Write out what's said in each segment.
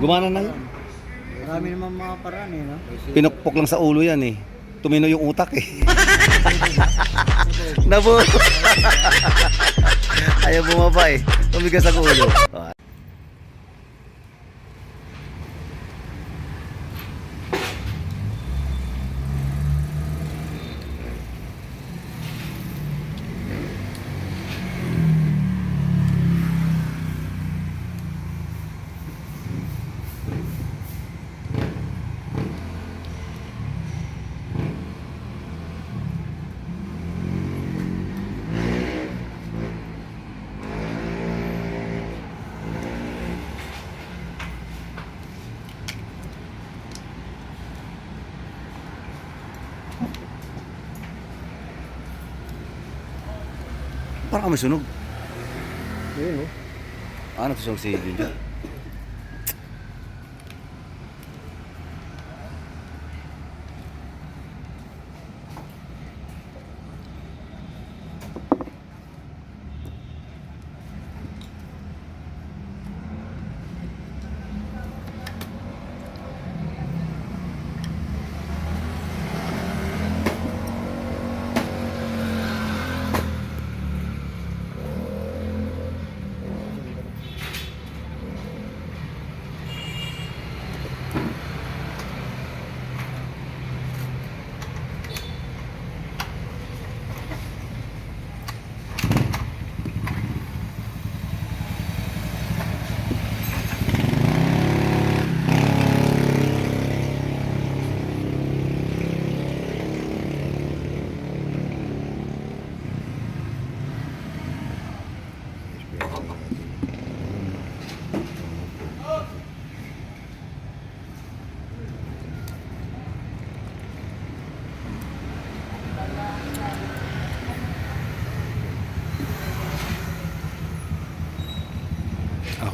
Gumana na yun. Marami naman mga paraan eh, no? Pinukpok lang sa ulo yan eh. Tumino yung utak eh. Nabu. Ayaw bumaba eh. Tumigas ang ulo. May sunog. Ayun, oh. Ano to siyang sige dyan?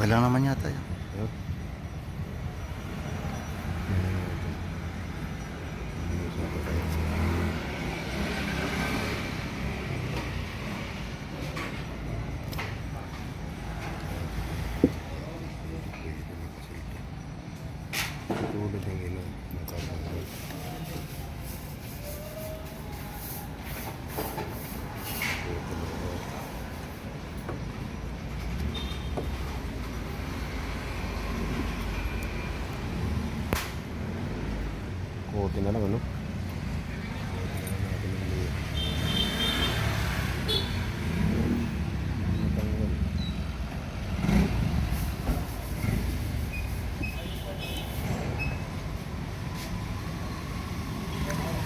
Okay lang naman yan. Kote na lang ano?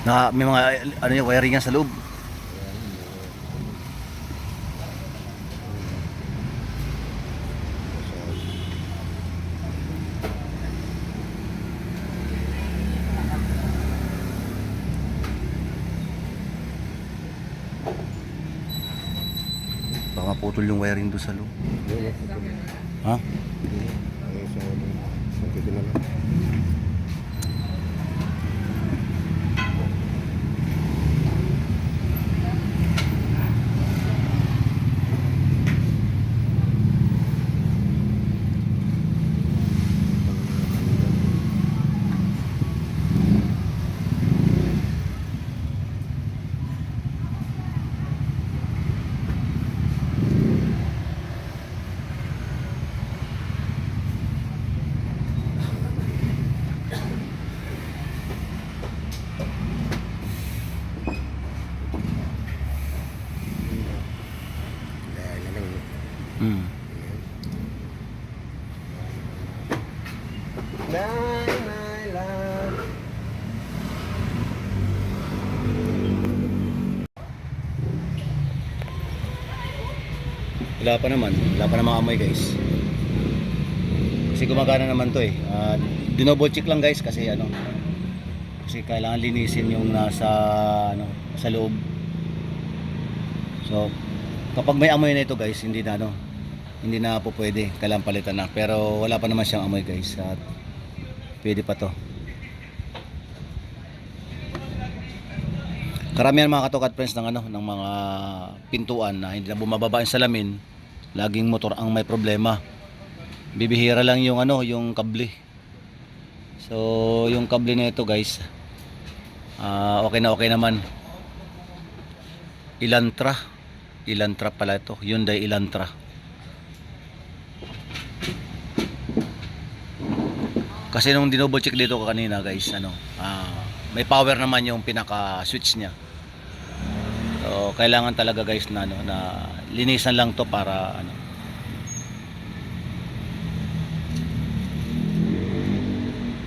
Na natin may mga ano yung wiring sa loob. Baka putol yung wiring doon sa loob. Ha? Ayun, sa ano. Kote na lang. Ayan, yan lang. Hmm. My, my love. Wala pa naman. Wala pa namang amoy guys. Kasi gumagana naman to eh. Uh, dinoble check lang guys kasi ano. Kasi kailangan linisin yung nasa ano sa loob. So kapag may amoy na ito guys, hindi na ano hindi na po pwede. Kailangan palitan na. Pero wala pa naman siyang amoy guys. At pwede pa to. Karamihan mga katukat friends ng ano ng mga pintuan na hindi na bumababa yung salamin, laging motor ang may problema. bibihira lang yung ano yung kable. So yung kable na ito guys ah, okay na okay naman. Ilantra. Ilantra pala ito. Hyundai Ilantra. Kasi nung dinoble check dito kanina guys ano ah, may power naman yung pinaka switch niya. So kailangan talaga guys na ano na linisan lang to para ano.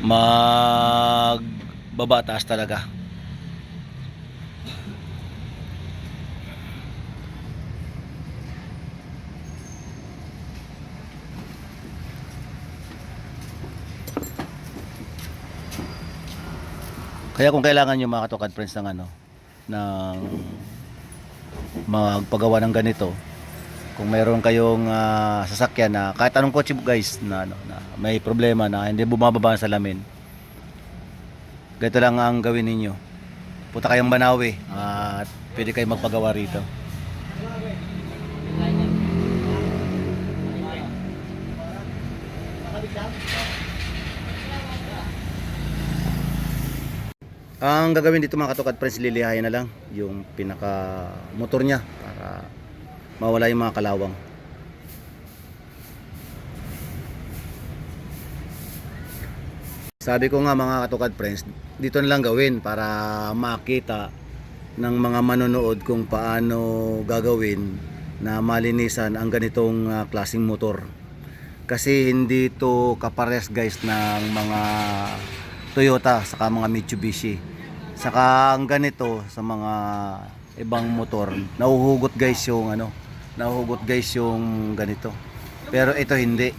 Mag baba taas talaga. Kaya kung kailangan nyo mga katokad friends ng ano ng magpagawa ng ganito. Kung mayroon kayong ah, sasakyan na kahit anong kotse guys na, ano, na may problema na hindi bumababa ang salamin ganito lang ang gawin ninyo. Punta kayong Banawi at pwede kayong magpagawa rito ang gagawin dito mga katokad friends lilihayin na lang yung pinaka motor niya para mawala yung mga kalawang Sabi ko nga mga katukad friends, dito na lang gawin para makita ng mga manonood kung paano gagawin na malinisan ang ganitong ah, klaseng motor. Kasi hindi to kapares guys ng mga Toyota saka mga Mitsubishi. Saka ang ganito sa mga ibang motor, nahuhugot guys yung ano, nahuhugot guys yung ganito. Pero ito hindi.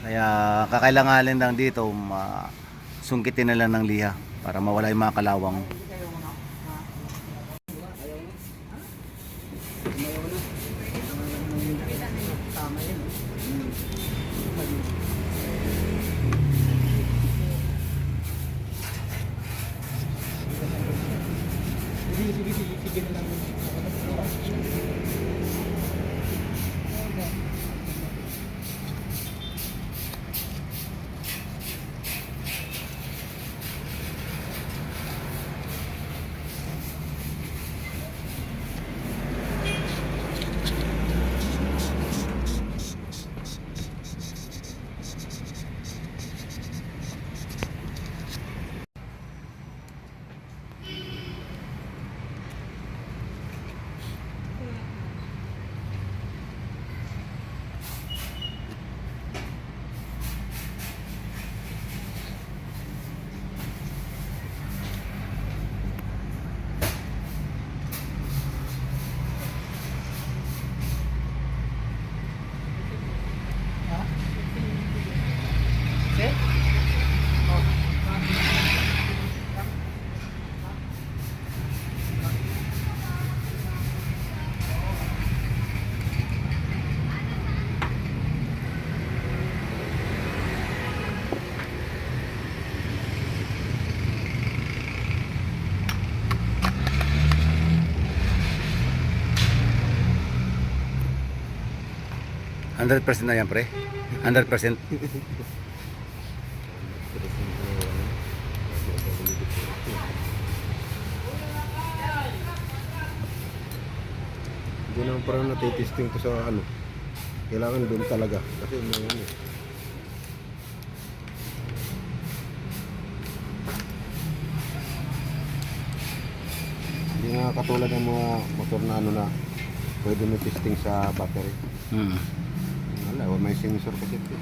Kaya kakailanganin lang dito ma sungkitin na lang ng liha para mawala yung mga kalawang. Hundred percent na yan pre. Hundred percent. Hindi naman parang natitesting ko sa ano. Kailangan doon talaga. Kasi may ano. eh. Hindi nga katulad ng mga motor na ano na pwede mo testing sa battery. Hmm. Wala, may sensor kasi ito.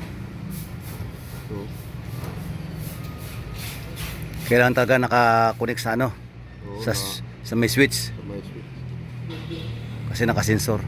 So, Kailangan talaga nakakunik sa ano, oo, sa, na- sa may switch sa may switch. kasi nakasensor.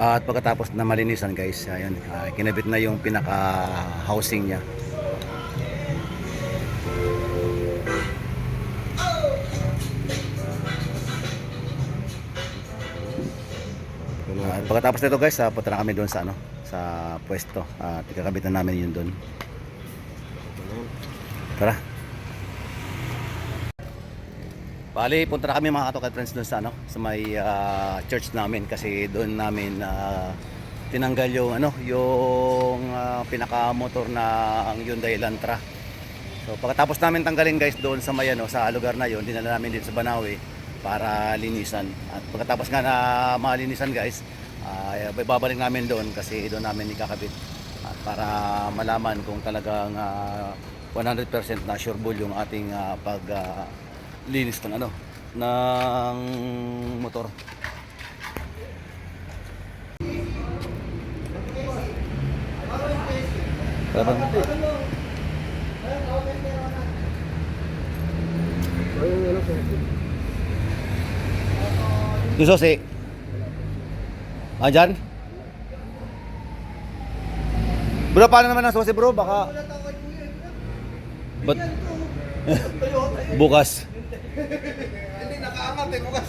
At pagkatapos na malinisan guys, ayan, uh, ah, kinabit na yung pinaka housing niya. Uh, pagkatapos nito guys, uh, na kami doon sa ano, sa pwesto. At uh, ikakabit na namin yun doon. Tara. Bali, punta na kami mga katokad friends doon sa ano, sa may ah, church namin kasi doon namin ah, tinanggal yung ano, yung ah, pinaka-motor na ang Hyundai Elantra. So pagkatapos namin tanggalin guys doon sa may ano, sa lugar na yon, dinala namin dito sa Banawi para linisan. At pagkatapos nga na malinisan guys, ah, babalik namin doon kasi doon namin ikakabit. At para malaman kung talagang ah, 100% na sure bull yung ating ah, pag ah, linis ng ano ng motor. Tara. Yung susi. Andyan? Bro, paano naman ang susi bro? Baka... Ba't... Bukas. Hindi nakaangat eh, bukas.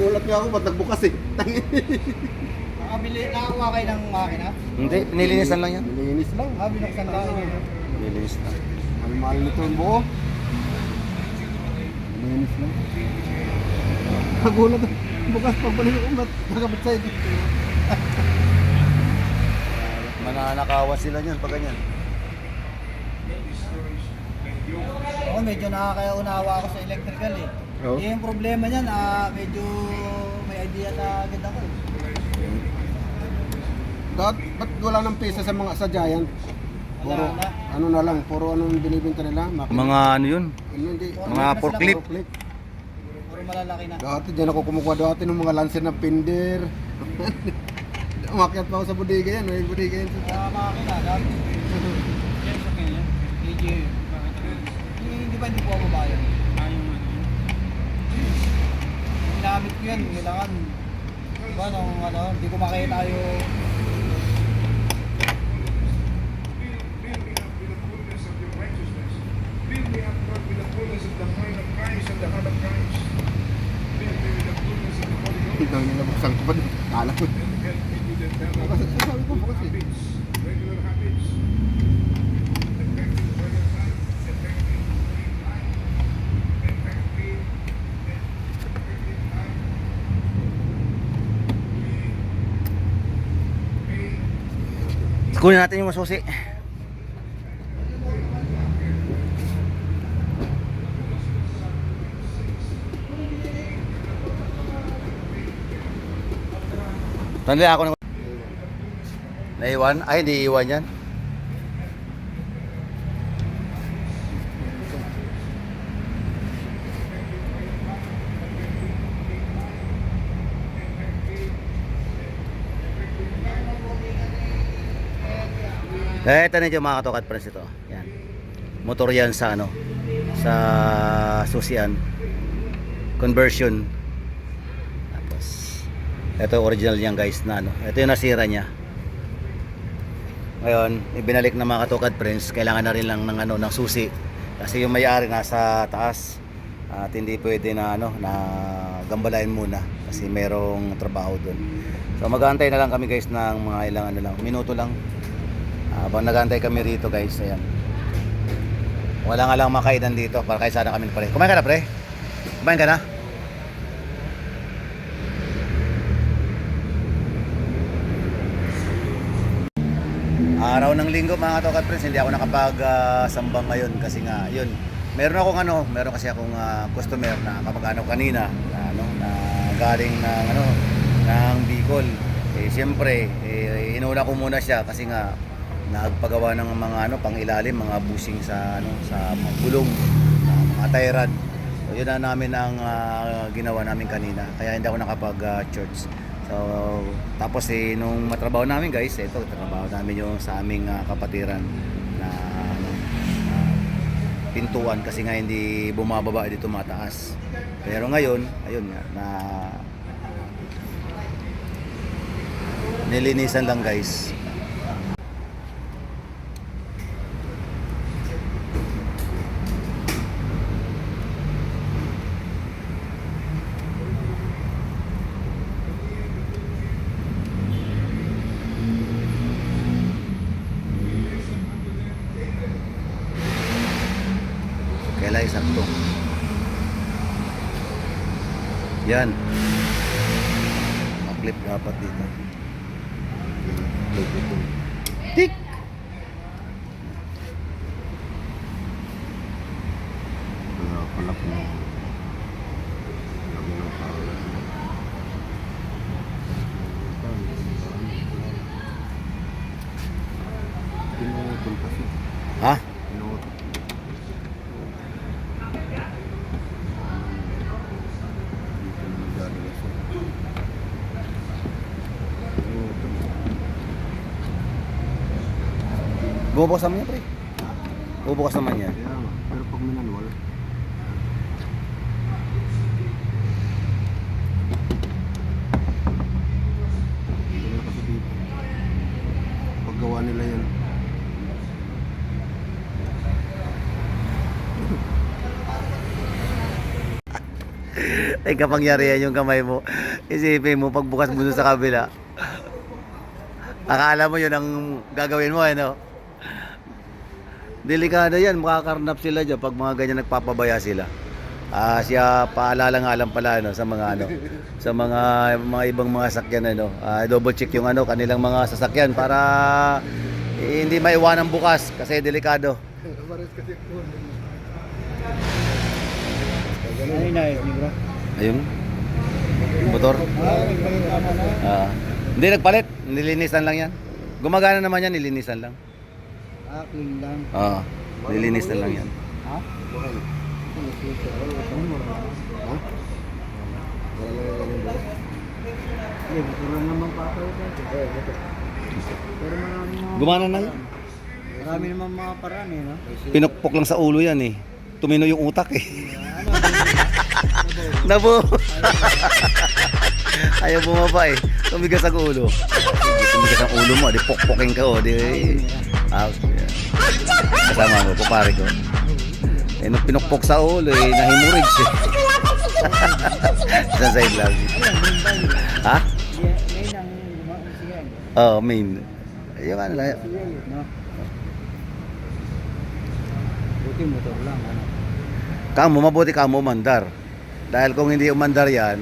Gulat nga ako, ba't nagbukas eh? Nakabili, nakakuha kayo ng makina? Hindi, nilinisan lang yan. Nilinis lang. Ah, binuksan lang. Nilinis lang. Mahal-mahal nito yung buo. Nilinis lang. Nagulat. Bukas pagbalik ko, ba't nakabit sa'yo dito? Mananakawan sila niyan pag ganyan. Oo, medyo nakakaunawa ako sa electrical eh. Oo. Yung problema niyan, ah, medyo may idea na agad ako eh. Ba't, ba't wala ng pesa sa mga sa Giant? Puro, Wala na. ano na lang, puro anong binibenta nila? Makina. Mga ano yun? Ano, hindi. Mga forklift. Forklift. Puro malalaki na. Dati dyan ako kumukuha dati ng mga lancer ng pinder. Umakyat pa ako sa bodega yan, may bodega yan. Mga makina, dati. Yes, okay yan. AJ, Hindi po ako bayan? Ginamit ko yan, kailangan. Diba nung ano, hindi ko makita yung Tignan nila buksan ko pa. Kala ko. Sabi ko bukas eh. Kunin natin yung masusi. Tanda ako ng... Naiwan? Ay, hindi iwan yan. Eh, ito na yung mga katokat friends ito. Yan. Motor yan sa ano, sa Susian. Conversion. Tapos, ito original niyan guys na ano. Ito yung nasira niya. Ngayon, ibinalik ng mga katokat friends, kailangan na rin lang ng ano, ng susi. Kasi yung may-ari nasa taas. At hindi pwede na ano, na gambalain muna kasi merong trabaho doon. So mag-aantay na lang kami guys ng mga ilang ano lang, minuto lang habang nagantay kami rito guys, ayan. Wala nga lang makainan dito para kaya sana kami pre. Kumain ka na pre? Kumain ka na? Araw ng linggo mga katokat friends, hindi ako nakapag-sambang ngayon kasi nga, yun. Meron akong ano, meron kasi akong ah, customer na kapag ano kanina, na, ano, na galing ng ano, ng Bicol. Eh siyempre, eh, inuna ko muna siya kasi nga nagpagawa ng mga ano pangilalim mga busing sa ano sa mga gulong ah, mga tie rod so yun na namin ang ah, ginawa namin kanina. Kaya hindi ako nakapag ah, church so tapos eh nung matrabaho namin guys ito trabaho namin yung sa aming ah, kapatiran na ano, ah, pintuan. Kasi nga hindi bumababa dito mataas pero ngayon ayun nga na nilinisan lang guys Eli, sakto. Yan. Maklip dapat dito. Tik! Kaya pala po. Lagi ng tao. Pinutol kasi. Ha? Pinutol. Dito na nagdadala siya. Pinutol. Bubukas naman yan, pre. Bubukas naman yan. Kaya nga, pero pag minanwal, hindi na kasi dito. Paggawa nila yan, Ay, kapangyarihan yung kamay mo. Isipin mo, pagbukas mo dun sa kabila. Akala mo yun ang gagawin mo, ano? Delikado yan, makakarnap sila dyan pag mga ganyan nagpapabaya sila. Ah, siya paalala nga lang pala ano sa mga ano sa mga mga ibang mga sasakyan ano. Ah, double check yung ano kanilang mga sasakyan para eh, hindi maiwanan bukas kasi delikado. Ano niyo, bro? Ayun. Yung motor. Ah. Ah, hindi nagpalit, nilinisan lang yan. Gumagana naman yan, nilinisan lang. Ah, clean lang. Oo, nilinisan lang yan. Ha? Ha? Wala lang yung. Hindi, matulang naman pa ako. Eh. Pero marami mga... Gumana na yun. Marami naman mga paraan eh, no? Pinukpok lang sa ulo yan eh. Tumino yung utak eh. Ano? Nabo. Ayaw bumaba eh. Tumigas ang ulo. Tumigas ang ulo mo, di pokpoking ka oh, di ah, yeah. Kasama mo, kupare ko. Eh, nung pinukpok sa ulo eh, nahimurage eh. sa side lang. Ha? Siya. Oh, main. Yung ano lang. Buti motor lang, ano? Mabuti kamo umandar. Dahil kung hindi umandar yan,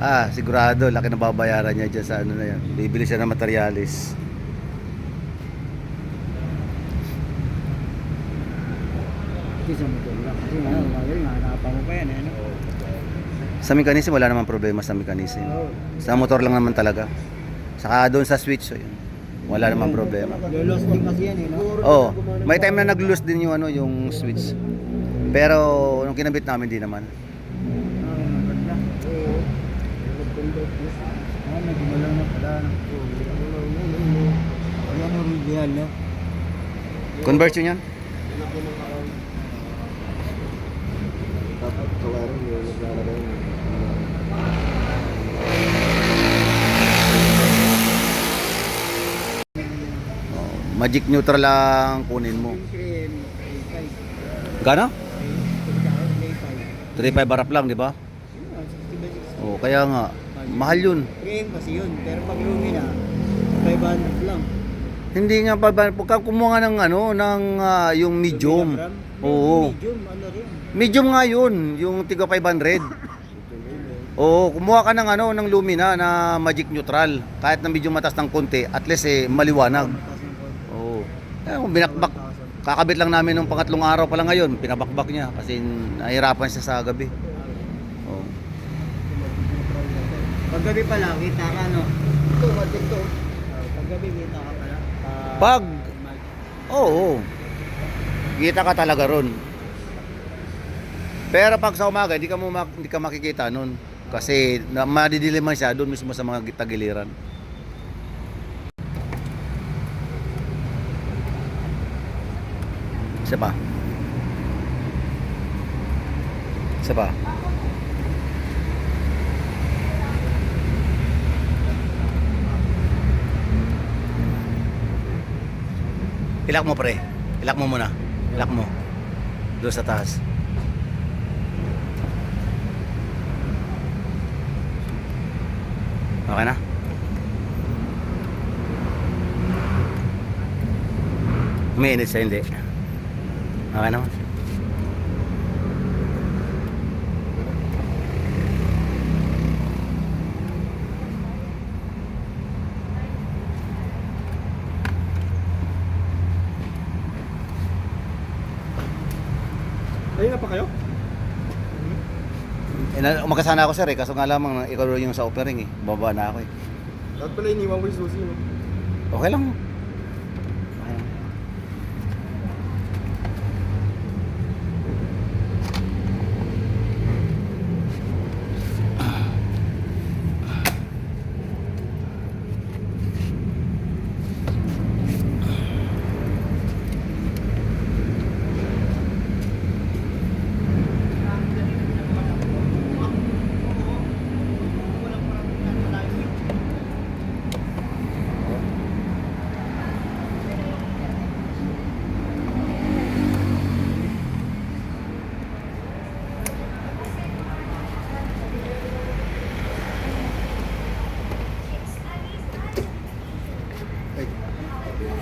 ah, sigurado, laki na babayaran niya dyan sa ano na yan. Bibili siya ng materialis. Sa motor lang. Kasi nga, magaling, hanapan mo pa yan, eh, no? Sa mekanism, wala namang problema sa mekanism. Oo. Sa motor lang naman talaga. Saka doon sa switch, so yun. Wala namang problema. Lolos din kasi yan, eh, no? Oh, may time na nag-loose din yung ano, yung switch. Pero nung kinabit namin di naman. Ah, maganda. Ah, may gumalaw na pala, no? Ayan ang original, no? Conversion yan? Dapat kawarin yung naglalagay ng Oh, magic neutral lang kunin mo. 5. 3.5 barap lang, di ba? 60 by 60. Oh, kaya nga mahal yun. Cream kasi yun. Pero pag lumina, 500 lang. Hindi nga pa pagka kumuha nga ng ano ng ah, yung medium. Oo. Medium, ano rin. Medium nga yun, yung tiga 500. Oo, kumuha ka ng ano ng Lumina na magic neutral. Kahit na medyo matas ng konti, at least eh maliwanag. Oo. Eh, binakbak, kakabit lang namin nung pangatlong araw pa lang ngayon, pinabakbak niya kasi nahirapan siya sa gabi. Oo. Paggabi pala, kita ka, no? Ito, magic to. Paggabi, kita ka pala. Ah, Pag, oo, kita ka talaga ron. Pero pag sa umaga, hindi ka, mo mak- hindi ka makikita nun. Kasi na, madidiliman siya doon mismo sa mga tagiliran. Isa pa. Isa pa. Ilak mo pre. Ilak mo muna. Ilak mo. Doon sa taas. Okay na? Umiinit siya, hindi. Okay naman. Ayun na pa kayo? Eh, na- umaga ako sir eh, kaso nga lamang ikaw yung sa offering eh. Baba na ako eh. Dapat pala iniwan ko yung susi, no? Okay lang. Okay lang.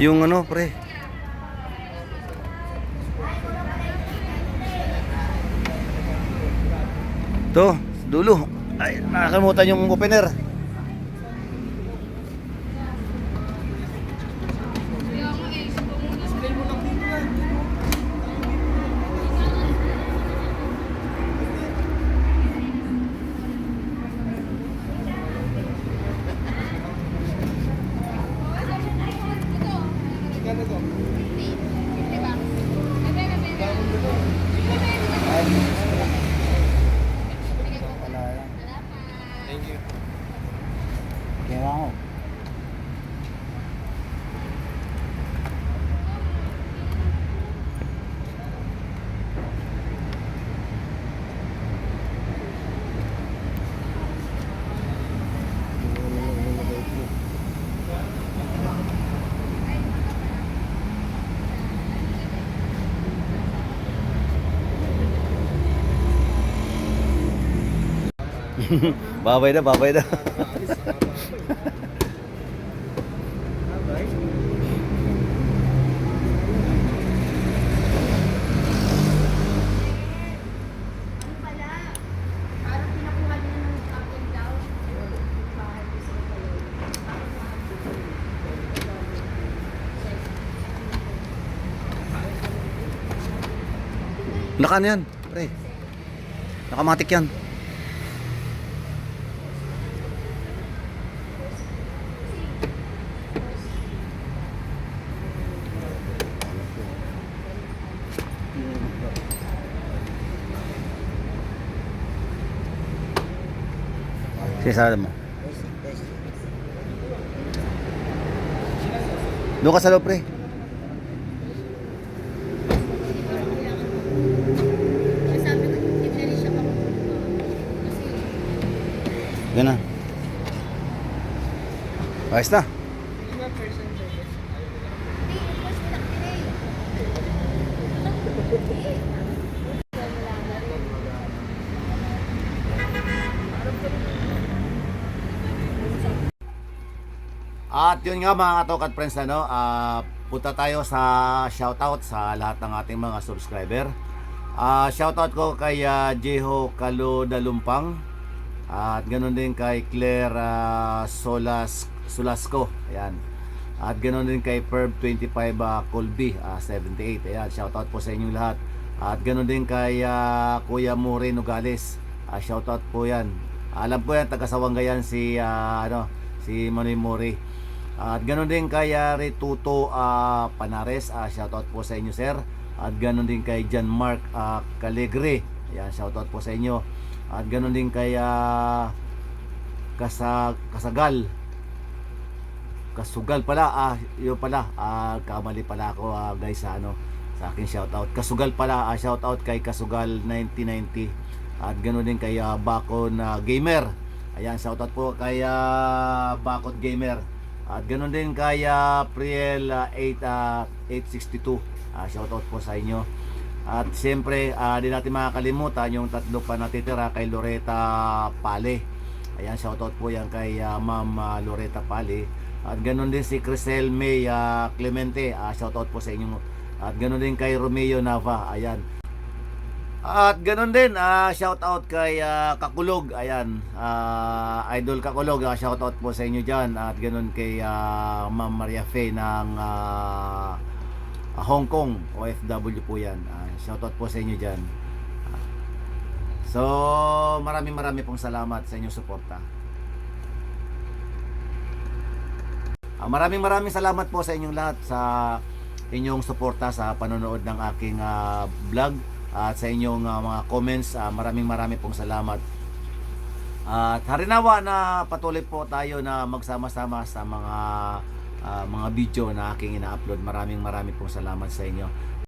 Yung ano, pre. To, dulo. Ay, nakakalimutan yung opener. Thank you. Kaya ako. babay na, babay na. Naka ano yan, pre. Nakamatik yan. Sige, sarado mo. Doon ka sa loob, pre. Sabi ko, hindi na rin siya makukuha. Kasi, Yan na. Ayos na. hindi, it was not today. At yun nga mga katokat friends ano, ah, punta tayo sa shoutout sa lahat ng ating mga subscriber. Ah, shoutout ko kay ah, Jeho Kaludalumpang at ganoon din kay Claire ah, Solas Sulasco. Ayan. At ganoon din kay Perb 25 ah, Colby ah, 78. Ayan, shoutout po sa inyong lahat. At ganoon din kay ah, Kuya Mure Nogales. Ah, shoutout po 'yan. Alam ko 'yan taga Sawanggayan si ah, ano si Manoy Mori. At ganoon din kay ah, Retuto ah, Panares, ah, shoutout po sa inyo sir. At ganoon din kay John Mark ah, Calegre. Ayan, shoutout po sa inyo. At ganoon din kay ah, Kasa, Kasagal. Kasugal pala, ah, yun pala, ah, kamali pala ako ah, guys sa ano, sa aking shoutout. Kasugal pala, ah, shoutout kay Kasugal 1990. At ganoon din kay ah, Bakon ah, Gamer. Ayan, shoutout po kay ah, Bakot Gamer. At ganoon din kay ah, Priel ah, 8 ah, 862. Ah, shoutout po sa inyo. At siyempre, ah, di natin makakalimutan yung tatlo pa natitira kay Loretta Pale. Ayan, shoutout po yan kay ah, Ma'am ah, Loretta Pale. At ganoon din si Crisel May ah, Clemente. Ah, shoutout po sa inyo. At ganoon din kay Romeo Nava. Ayan. At ganun din, ah shout out kay ah, Kakulog. Ayan, ah, Idol Kakulog, ah, shout out po sa inyo diyan. At ganun kay ah, Ma'am Maria Faye ng ah, Hong Kong, OFW po 'yan. Ah, shout out po sa inyo diyan. So, maraming maraming pong salamat sa inyong suporta. Ah, maraming maraming salamat po sa inyong lahat sa inyong suporta sa panonood ng aking ah, vlog at sa inyong ah, mga comments. Ah, maraming maraming pong salamat. At harinawa na patuloy po tayo na magsama-sama sa mga ah, mga video na aking ina-upload. Maraming maraming pong salamat sa inyo.